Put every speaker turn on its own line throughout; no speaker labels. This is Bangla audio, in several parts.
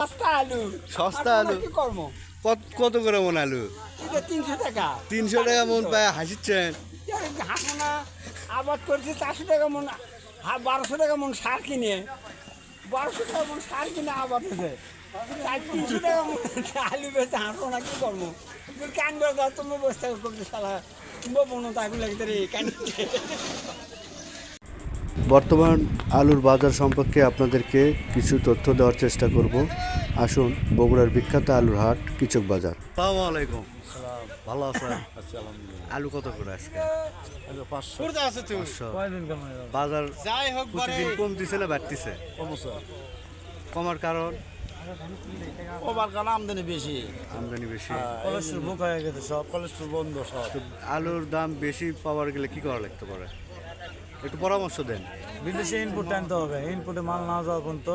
সস্তা আলু।
সস্তা আলু?
কি করব?
কত কত করে মন আলু?
তিনশো টাকা।
তিনশো টাকা মন পায় হাসিচ্ছেন।
হাসো না। আবাদ করেছে চারশো টাকা মন বারোশো টাকা মন সার কিনে। বারোশো টাকা মন সার কিনে আবাদ হয়েছে তিনশো টাকা মন আলু বেচে হাসো না কি করব? কান বেড়া তুমি বসে থাকো করতে সালা বনো তাকে লাগতে রে কান
বর্তমান আলুর বাজার সম্পর্কে আপনাদেরকে কিছু তথ্য দেওয়ার চেষ্টা করব। আসুন বগুড়ার বিখ্যাত আলুর হাট কিচক বাজার। আসসালামু আলাইকুম ভালো আছেন? আলু কত করে আজকে? বাজার প্রতিদিন কমতিছে না বাড়তিছে? কমার কারণ?
ওবার কারণ আমদানি বেশি।
আমদানি বেশি।
কোলেস্ট্রল বুক হয়ে গেছে সব। কোলেস্ট্রল বন্ধ সব।
আলুর দাম বেশি পাওয়ার গেলে কি করা লাগতে পারে? একটু পরামর্শ দেন।
বিদেশে ইনপুট টানতে হবে। ইনপুটে মাল না যাওয়া পর্যন্ত।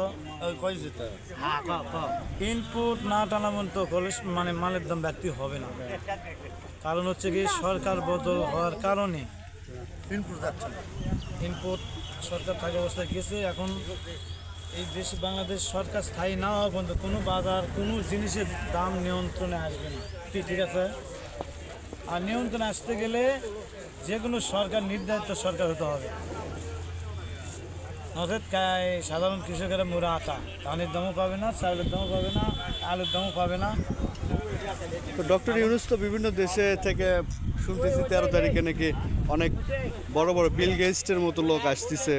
ইনপুট না টানা পর্যন্ত কলেজ মানে মালের দাম ব্যক্তি হবে না। কারণ হচ্ছে কি সরকার বদল হওয়ার কারণে।
ইনপুট যাচ্ছে না।
ইনপুট সরকার থাকা অবস্থায় গেছে। এখন এই দেশ বাংলাদেশ সরকার স্থায়ী না হওয়া পর্যন্ত কোনো বাজার কোনো জিনিসের দাম নিয়ন্ত্রণে আসবে না। ঠিক আছে? আর নিয়ন্ত্রণে আসতে গেলে যে কোনো সরকার নির্ধারিত সরকার হতে হবে। নচেত সাধারণ কৃষকেরা মুড়া আটা ধানের দামও পাবে না চাউলের দামও পাবে না আলুর দামও পাবে না।
তো ডক্টর ইউনুস তো বিভিন্ন দেশে থেকে শুনতেছি তেরো তারিখে নাকি অনেক বড় বড় বিল গেস্টের মতো লোক আসতেছে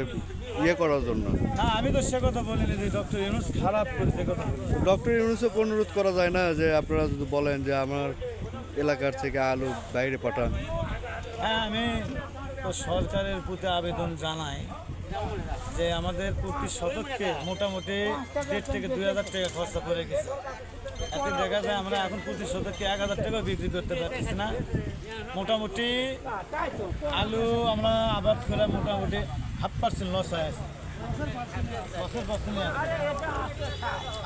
ইয়ে করার জন্য।
না আমি তো সে কথা বলিনি যে ডক্টর ইউনুস খারাপ করেছে কথা
ডক্টর ইউনুসকে অনুরোধ করা যায় না যে আপনারা যদি বলেন যে আমার এলাকার থেকে আলু বাইরে পাঠান।
হ্যাঁ আমি তো সরকারের প্রতি আবেদন জানাই। যে আমাদের প্রতি শতককে মোটামুটি দেড় থেকে দুই হাজার টাকা খরচা করে গেছে। এতে দেখা যায় আমরা এখন প্রতি শতককে এক হাজার টাকা বিক্রি করতে পারতেছি না। মোটামুটি আলু আমরা আবাদ করে মোটামুটি হাফ পার্সেন্ট লস হয়ে আছে।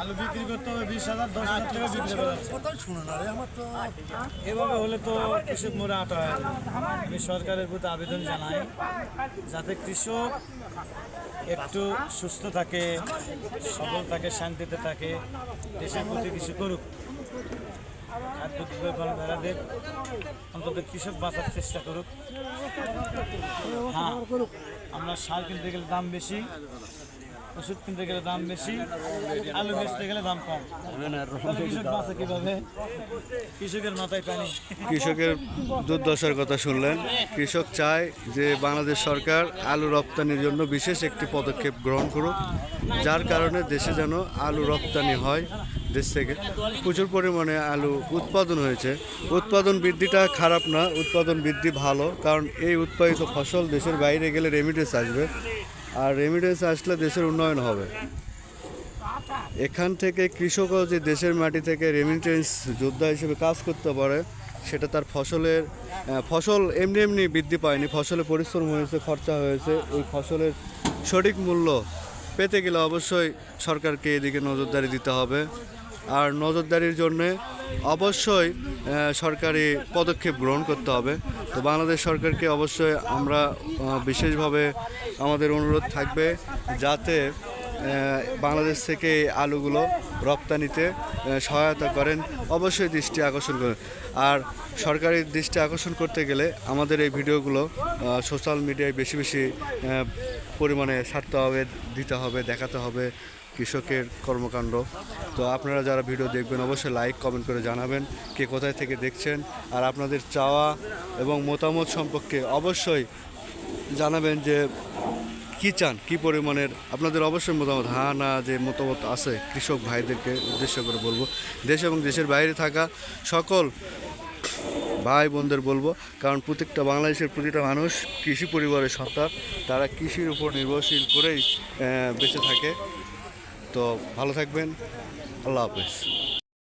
আলু বিক্রি করতে হবে বিশ হাজার দশ হাজার টাকা বিক্রি করা
শুনে না আমার তো
এভাবে হলে তো কৃষক মোড়ে আটা হয় আমি সরকারের প্রতি আবেদন জানাই যাতে কৃষক একটু সুস্থ থাকে সবল থাকে শান্তিতে থাকে দেশের প্রতি কিছু করুক। খাদ্য দ্রব্য বেড়াদের অন্তত কৃষক বাঁচার চেষ্টা করুক। হ্যাঁ। আমরা সার কিনতে গেলে দাম বেশি, ওষুধ কিনতে গেলে দাম বেশি, আলু বেচতে গেলে দাম কম। কৃষক বাঁচে কীভাবে? কৃষকের মাথায় পানি।
কৃষকের দুর্দশার কথা শুনলেন। কৃষক চায় যে বাংলাদেশ সরকার আলু রপ্তানির জন্য বিশেষ একটি পদক্ষেপ গ্রহণ করুক, যার কারণে দেশে যেন আলু রপ্তানি হয়। দেশ থেকে। প্রচুর পরিমাণে আলু উৎপাদন হয়েছে। উৎপাদন বৃদ্ধিটা খারাপ না, উৎপাদন বৃদ্ধি ভালো, কারণ এই উৎপাদিত ফসল দেশের বাইরে গেলে রেমিডেন্স আসবে। আর রেমিডেন্স আসলে দেশের উন্নয়ন হবে। এখান থেকে কৃষকও যে দেশের মাটি থেকে রেমিটেন্স যোদ্ধা হিসেবে কাজ করতে পারে, সেটা তার ফসলের ফসল এমনি এমনি বৃদ্ধি পায়নি ফসলে পরিশ্রম হয়েছে, খরচা হয়েছে। ওই ফসলের সঠিক মূল্য পেতে গেলে অবশ্যই সরকারকে এদিকে নজরদারি দিতে হবে। আর নজরদারির জন্যে অবশ্যই সরকারি পদক্ষেপ গ্রহণ করতে হবে। তো বাংলাদেশ সরকারকে অবশ্যই আমরা বিশেষভাবে আমাদের অনুরোধ থাকবে যাতে বাংলাদেশ থেকে আলুগুলো রপ্তানিতে সহায়তা করেন, অবশ্যই দৃষ্টি আকর্ষণ করেন। আর সরকারি দৃষ্টি আকর্ষণ করতে গেলে আমাদের এই ভিডিওগুলো সোশ্যাল মিডিয়ায় বেশি বেশি পরিমাণে ছাড়তে হবে, দিতে হবে, দেখাতে হবে কৃষকের কর্মকাণ্ড। তো আপনারা যারা ভিডিও দেখবেন, অবশ্যই লাইক কমেন্ট করে জানাবেন কে কোথায় থেকে দেখছেন। আর আপনাদের চাওয়া এবং মতামত সম্পর্কে অবশ্যই জানাবেন যে কি চান? কি পরিমাণের? আপনাদের অবশ্যই মতামত। হ্যাঁ না, যে মতামত আছে কৃষক ভাইদেরকে উদ্দেশ্য করে বলব। দেশ এবং দেশের বাইরে থাকা সকল ভাই বোনদের বলব, কারণ প্রত্যেকটা বাংলাদেশের প্রতিটা মানুষ কৃষি পরিবারের সন্তান। তারা কৃষির উপর নির্ভরশীল করেই বেঁচে থাকে। তো ভালো থাকবেন। আল্লাহ হাফেজ।